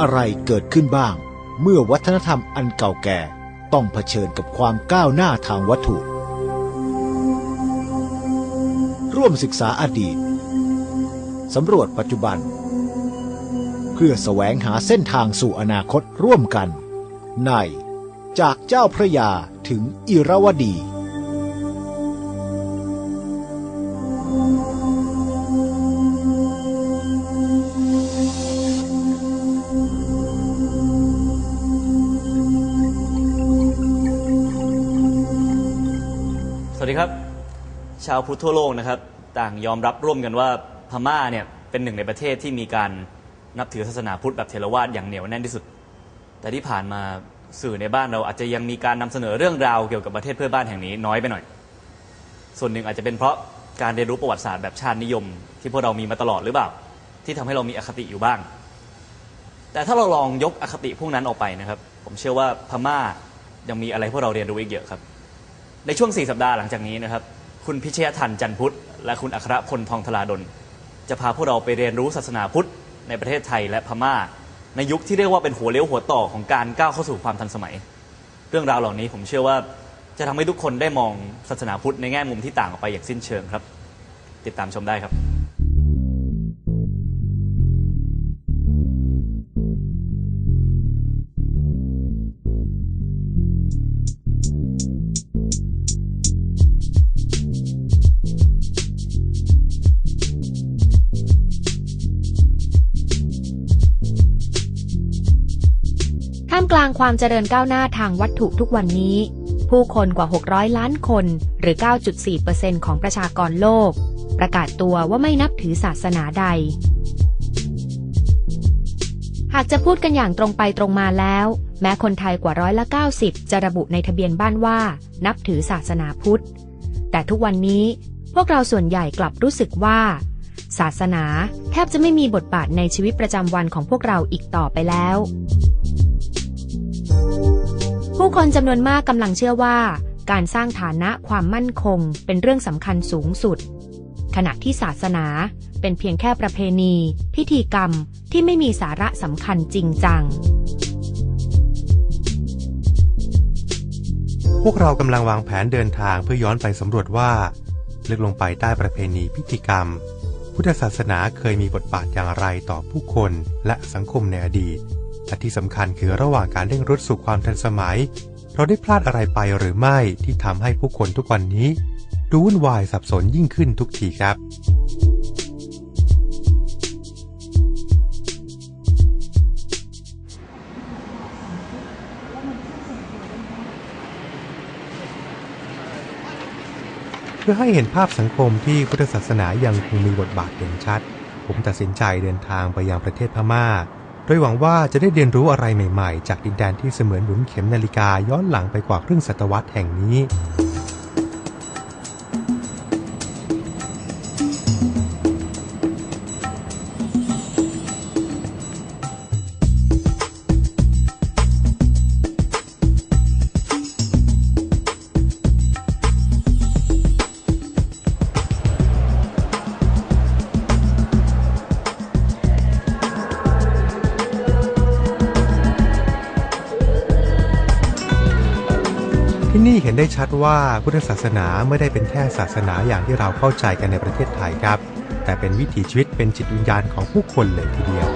อะไรเกิดขึ้นบ้าง เมื่อวัฒนธรรมอันเก่าแก่ต้องเผชิญกับความก้าวหน้าทางวัตถุ ร่วมศึกษาอดีตสำรวจปัจจุบัน เพื่อแสวงหาเส้นทางสู่อนาคตร่วมกัน ในจากเจ้าพระยาถึงอิรวดี สวัสดีครับ ชาวพุทธทั่วโลกนะครับ ต่างยอมรับร่วมกันว่าพม่าเนี่ยเป็นหนึ่งในประเทศที่มีการนับถือศาสนาพุทธแบบเทรวาสอย่างเหนียวแน่นที่สุด แต่ที่ผ่านมาสื่อในบ้านเราอาจจะยังมีการนำเสนอเรื่องราวเกี่ยวกับประเทศเพื่อนบ้านแห่งนี้น้อยไปหน่อย ส่วนหนึ่งอาจจะเป็นเพราะการเรียนรู้ประวัติศาสตร์แบบชาตินิยม ที่พวกเรามีมาตลอดหรือเปล่า ที่ทำให้เรามีอคติอยู่บ้าง แต่ถ้าเราลองยกอคติพวกนั้นออกไปนะครับ ผมเชื่อว่าพม่ายังมีอะไรพวกเราเรียนรู้อีกเยอะครับ ในช่วง 4 สัปดาห์หลังจากนี้นะครับ คุณพิชยทันจันพุทธ และคุณอัครพลทองธราดล จะพาพวกเราไปเรียนรู้ศาสนาพุทธในประเทศไทยและพม่า ในยุคที่เรียกว่าเป็นหัวเลี้ยวหัวต่อของการก้าวเข้าสู่ความทันสมัย เรื่องราวเหล่านี้ผมเชื่อว่าจะทำให้ทุกคนได้มองศาสนาพุทธในแง่มุมที่ต่างออกไปอย่างสิ้นเชิงครับ ติดตามชมได้ครับางความเจริญก้าวหน้าทางวัตถุทุกวันนี้ ผู้คนกว่า 600 ล้านคน หรือ 9.4%ของประชากรโลก ประกาศตัวว่าไม่นับถือศาสนาใด หากจะพูดกันอย่างตรงไปตรงมาแล้ว แม้คนไทยกว่าร้อยละ 90 จะระบุในทะเบียนบ้านว่า นับถือศาสนาพุทธ แต่ทุกวันนี้พวกเราส่วนใหญ่กลับรู้สึกว่า ศาสนาแทบจะไม่มีบทบาทในชีวิตประจำวันของพวกเราอีกต่อไปแล้ว ผู้คนจำนวนมากกำลังเชื่อว่า การสร้างฐานะความมั่นคงเป็นเรื่องสำคัญสูงสุด ขณะที่ศาสนาเป็นเพียงแค่ประเพณี พิธีกรรมที่ไม่มีสาระสำคัญจริงจัง พวกเรากำลังวางแผนเดินทางเพื่อย้อนไปสำรวจว่าลึกลงไปใต้ประเพณีพิธีกรรม พุทธศาสนาเคยมีบทบาทอย่างไรต่อผู้คนและสังคมในอดีต และที่สำคัญคือระหว่างการเร่งรุดสู่ความทันสมัย เราได้พลาดอะไรไปหรือไม่ที่ทำให้ผู้คนทุกวันนี้ ดูวุ่นวายสับสนยิ่งขึ้นทุกทีครับเพื่อให้เห็นภาพสังคมที่พุทธศาสนายังคงมีบทบาทเด่นชัด ผมตัดสินใจเดินทางไปยังประเทศพม่า โดยหวังว่าจะได้เรียนรู้อะไรใหม่ๆ จากดินแดนที่เสมือนหมุนเข็มนาฬิกาย้อนหลังไปกว่าครึ่งศตวรรษแห่งนี้ ได้ชัดว่าพุทธศาสนาไม่ได้เป็นแค่ศาสนาอย่างที่เราเข้าใจกันในประเทศไทยครับ แต่เป็นวิถีชีวิตเป็นจิตวิญญาณของผู้คนเลยทีเดียว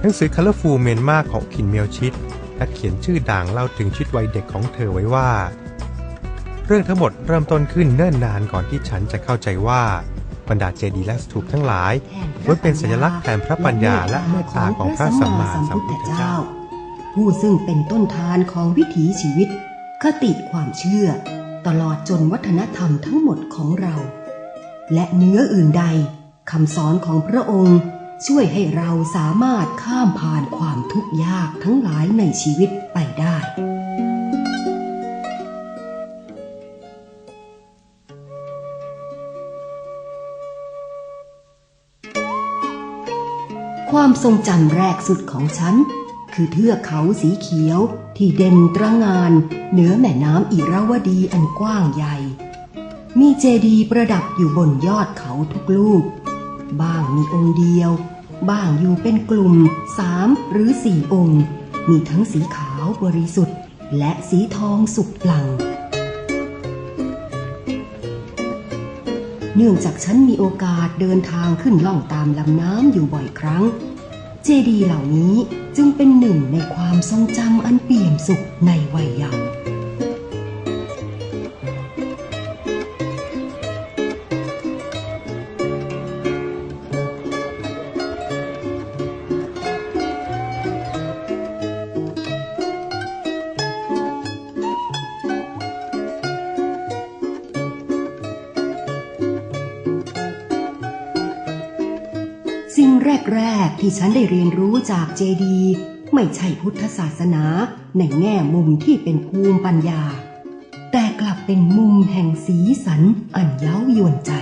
หนังสือ Colorful m y a n m a ของคินเมียวชิดนักเขียนชื่อดังเล่าถึงชีวิตวัยเด็กของเธอไว้ว่า เรื่องทั้งหมดเริ่มต้นขึ้นเนิ่นนานก่อนที่ฉันจะเข้าใจว่า บรรดาเจดีย์และสถูปทั้งหลายล้วนเป็นสัญลักษณ์แทนพระปัญญาและเมตตาของพระสัมมาสัมพุทธเจ้า ผู้ซึ่งเป็นต้นทานของวิถีชีวิต คติความเชื่อ ตลอดจนวัฒนธรรมทั้งหมดของเรา และเนื้ออื่นใดคำสอนของพระองค์ช่วยให้เราสามารถข้ามผ่านความทุกข์ยากทั้งหลายในชีวิตไปได้ ความทรงจำแรกสุดของฉัน คือเทือกเขาสีเขียวที่เด่นตระงาน เหนือแม่น้ำอิราวดีอันกว้างใหญ่ มีเจดีย์ประดับอยู่บนยอดเขาทุกลูก บ้างมีองค์เดียว บ้างอยู่เป็นกลุ่มสามหรือสี่องค์ มีทั้งสีขาวบริสุทธิ์ และสีทองสุกปลั่ง เนื่องจากฉันมีโอกาสเดินทางขึ้นล่องตามลำน้ำอยู่บ่อยครั้ง เจดีเหล่านี้จึงเป็นหนึ่งในความทรงจำอันเปี่ยมสุขในวัยเยาว์ แรกที่ฉันได้เรียนรู้จากเจดี ไม่ใช่พุทธศาสนาในแง่มุมที่เป็นภูมิปัญญา แต่กลับเป็นมุมแห่งสีสันอันเย้ายวนใจ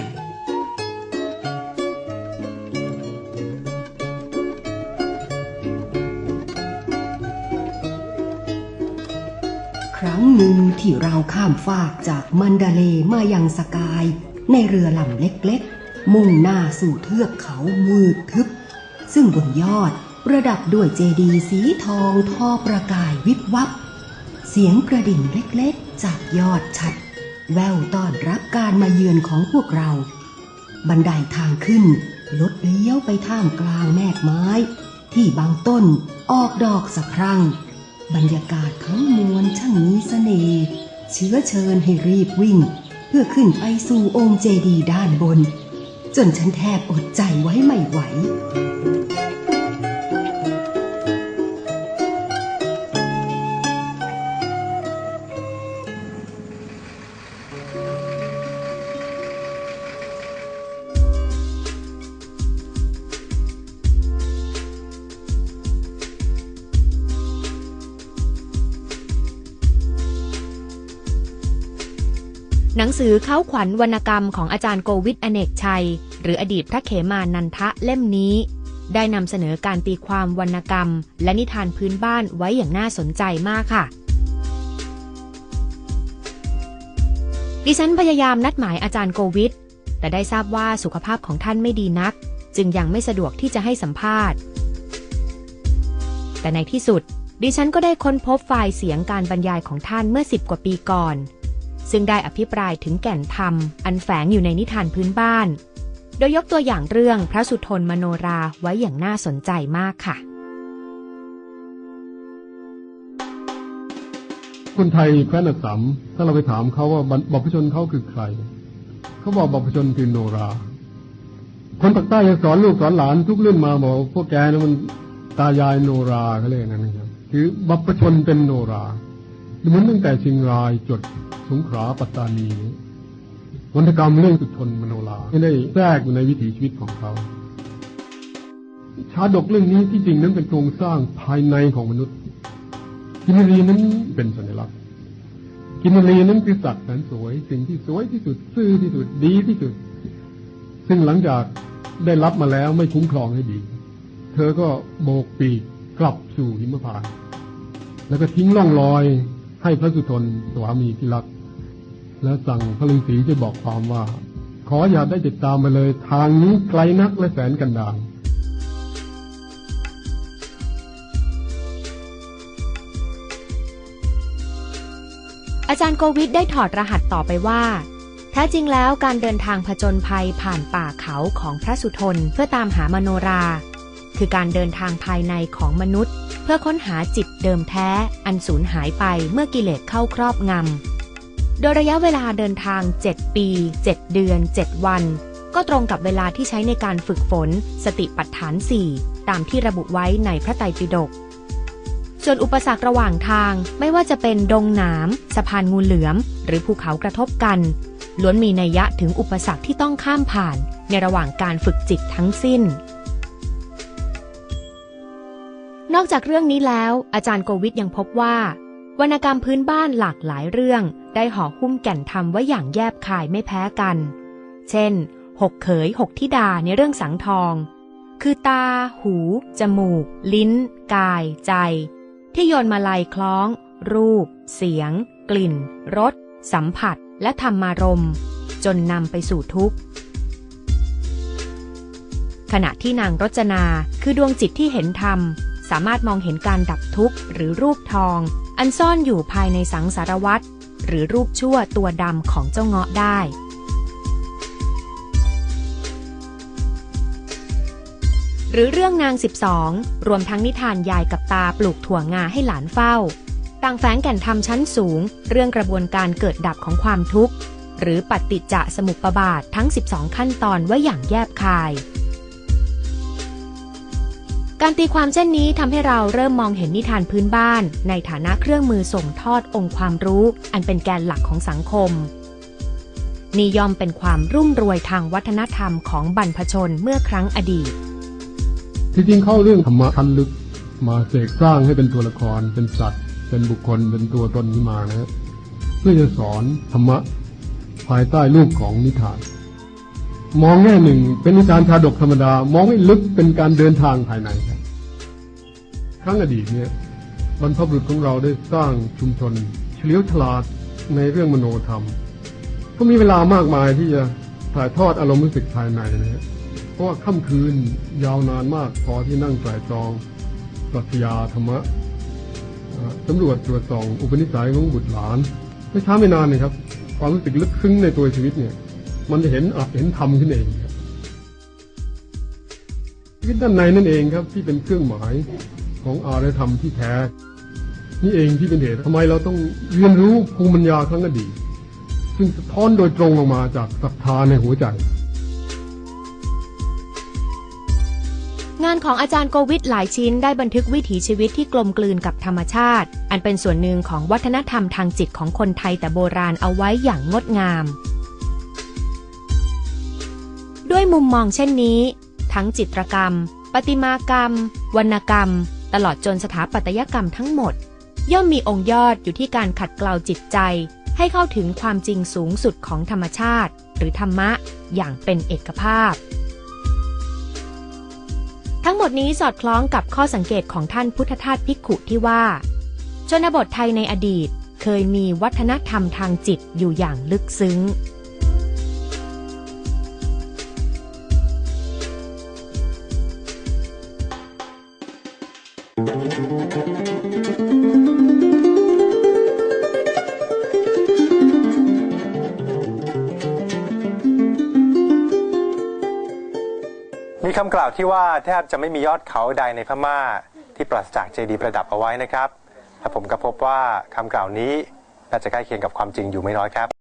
ครั้งหนึ่งที่เราข้ามฟากจากมันดาเลมายังสกาย ในเรือลำเล็กๆ มุ่งหน้าสู่เทือกเขามืดทึบ ซึ่งบนยอดประดับด้วยเจดีย์สีทองทอประกายวิบวับ เสียงกระดิ่งเล็กๆ จากยอดชัด แววต้อนรับการมาเยือนของพวกเรา บันไดทางขึ้นลดเลี้ยวไปท่ามกลางแมกไม้ ที่บางต้นออกดอกสะพรั่ง บรรยากาศทั้งมวลช่างมีเสน่ห์เชื้อเชิญให้รีบวิ่ง เพื่อขึ้นไปสู่องค์เจดีย์ด้านบน จนฉันแทบอดใจไว้ไม่ไหว หนังสือเข้าขวัญวรรณกรรมของอาจารย์โกวิทอเนกชัย หรืออดีตพระเขมานันทะเล่มนี้ ได้นำเสนอการตีความวรรณกรรม และนิทานพื้นบ้านไว้อย่างน่าสนใจมากค่ะ ดิฉันพยายามนัดหมายอาจารย์โกวิทแต่ได้ทราบว่าสุขภาพของท่านไม่ดีนัก จึงยังไม่สะดวกที่จะให้สัมภาษณ์ แต่ในที่สุด ดิฉันก็ได้ค้นพบไฟล์เสียงการบรรยายของท่านเมื่อสิบกว่าปีก่อน ซึ่งได้อภิปรายถึงแก่นธรรม อันแฝงอยู่ในนิทานพื้นบ้าน โดยยกตัวอย่างเรื่องพระสุทนมโนราไว้อย่างน่าสนใจมากค่ะ คนไทยแคว้นอัสสัมถ้าเราไปถามเขาว่าบรรบรพชนเขาคือใคร เขาบอกบรพพชนคือโนรา คนปากใต้ยังสอนลูกสอนหลานทุกรุ่นมาบอกพวกแกนะมันตายายโนราเขาเรียกนั้นนะครับ คือบรพพชนเป็นโนรา มือนตั้งแต่เชียงรายจดสงขลาปัตตานีวรรณกรรมเรื่องสุดทนมโนราไม่ได้แทรกอยู่ในวิถีชีวิตของเขาชาดกเรื่องนี้ที่จริงนั้นเป็นโครงสร้างภายในของมนุษย์กินรีนั้นเป็นสัญลักษณ์ กินรีนั้นคือสัตว์แสนสวย สิ่งที่สวยที่สุดซื่อที่สุดดีที่สุด ซึ่งหลังจากได้รับมาแล้วไม่คุ้มครองให้ดี เธอก็โบกปีกกลับสู่หิมพานต์แล้วก็ทิ้งร่องรอย ให้พระสุทนสวามีที่รัก แล้วสั่งพระฤาษีจะบอกความว่า ขออย่าได้ติดตามมาเลย ทางนี้ไกลนักและแสนกันดารอาจารย์โกวิทได้ถอดรหัสต่อไปว่าแท้จริงแล้วการเดินทางผจญภัยผ่านป่าเขาของพระสุทนเพื่อตามหามโนรา คือการเดินทางภายในของมนุษย์ เพื่อค้นหาจิตเดิมแท้ อันสูญหายไปเมื่อกิเลสเข้าครอบงำ โดยระยะเวลาเดินทาง 7 ปี 7 เดือน 7 วัน ก็ตรงกับเวลาที่ใช้ในการฝึกฝน สติปัฏฐาน 4 ตามที่ระบุไว้ในพระไตรปิฎกส่วนอุปสรรคระหว่างทางไม่ว่าจะเป็นดงหนามสะพานงูเหลือม หรือภูเขากระทบกัน ล้วนมีนัยยะถึงอุปสรรคที่ต้องข้ามผ่านในระหว่างการฝึกจิตทั้งสิ้น นอกจากเรื่องนี้แล้ว อาจารย์โกวิทยังพบว่า วรรณกรรมพื้นบ้านหลากหลายเรื่อง ได้ห่อหุ้มแก่นธรรมไว้อย่างแยบคายไม่แพ้กัน เช่นหกเขยหกทิดาในเรื่องสังทอง คือตา หู จมูก ลิ้น กาย ใจ ที่โยนมาลัยคล้อง รูป เสียง กลิ่น รส สัมผัส และธรรมารมณ์จนนำไปสู่ทุกข์ ขณะที่นางรจนาคือดวงจิตที่เห็นธรรม สามารถมองเห็นการดับทุกข์หรือรูปทอง อันซ่อนอยู่ภายในสังสารวัตรหรือรูปชั่วตัวดำของเจ้าเงาะได้ หรือเรื่องนาง 12 รวมทั้งนิทานยายกับตาปลูกถั่วงาให้หลานเฝ้า ต่างแฝงแก่นธรรมชั้นสูง เรื่องกระบวนการเกิดดับของความทุกข์ หรือปฏิจจสมุปบาททั้ง 12 ขั้นตอนไว้อย่างแยบคาย การตีความเช่นนี้ทำให้เราเริ่มมองเห็นนิทานพื้นบ้าน ในฐานะเครื่องมือส่งทอดองค์ความรู้ อันเป็นแกนหลักของสังคมนี่ยอมเป็นความรุ่มรวยทางวัฒนธรรมของบรรพชนเมื่อครั้งอดีต ที่จริงเข้าเรื่องธรรมะชั้นลึกมาเสกสร้างให้เป็นตัวละคร เป็นสัตว์ เป็นบุคคล เป็นตัวตนนี้มานะฮะเพื่อจะสอนธรรมะภายใต้รูปของนิทานมองแง่หนึ่งเป็นนิทานชาดกธรรมดา มองให้ลึกเป็นการเดินทางภายใน ครั้งอดีตเนี่ยบรรพบุรุษของเราได้สร้างชุมชนเฉลียวฉลาดในเรื่องมโนธรรมเขามีเวลามากมายที่จะถ่ายทอดอารมณ์รู้สึกภายในนะฮะเพราะว่าค่ำคืนยาวนานมากพอที่นั่งไตรตรองปรัชญาธรรมะสำรวจตรวจส่องอุปนิสัยของบุตรหลาน ไม่ช้าไม่นานเลยครับ ความรู้สึกลึกซึ้งในตัวชีวิตเนี่ย มันจะเห็นอัดเห็นธรรมขึ้นเองครับชีวิตด้านในนั่นเองครับ ที่เป็นเครื่องหมาย ของอารยธรรมที่แท้ นี่เองที่เป็นเหตุทำไมเราต้องเรียนรู้ภูมิปัญญาครั้งอดีตซึ่งสะท้อนโดยตรงออกมาจากศรัทธาในหัวใจ งานของอาจารย์โกวิทหลายชิ้นได้บันทึกวิถีชีวิตที่กลมกลืนกับธรรมชาติ อันเป็นส่วนหนึ่งของวัฒนธรรมทางจิตของคนไทยแต่โบราณเอาไว้อย่างงดงาม ด้วยมุมมองเช่นนี้ ทั้งจิตรกรรมประติมากรรม วรรณกรรม ตลอดจนสถาปัตยกรรมทั้งหมด ย่อมมีองค์ยอดอยู่ที่การขัดเกลาจิตใจ ให้เข้าถึงความจริงสูงสุดของธรรมชาติ หรือธรรมะ อย่างเป็นเอกภาพ ทั้งหมดนี้สอดคล้องกับข้อสังเกตของท่านพุทธทาสภิกขุที่ว่า ชนบทไทยในอดีตเคยมีวัฒนธรรมทางจิตอยู่อย่างลึกซึ้ง มีคำกล่าวที่ว่าแทบจะไม่มียอดเขาใดในพม่าที่ปราศจากเจดีย์ประดับเอาไว้นะครับและผมก็พบว่าคำกล่าวนี้น่าจะใกล้เคียงกับความจริงอยู่ไม่น้อยครับ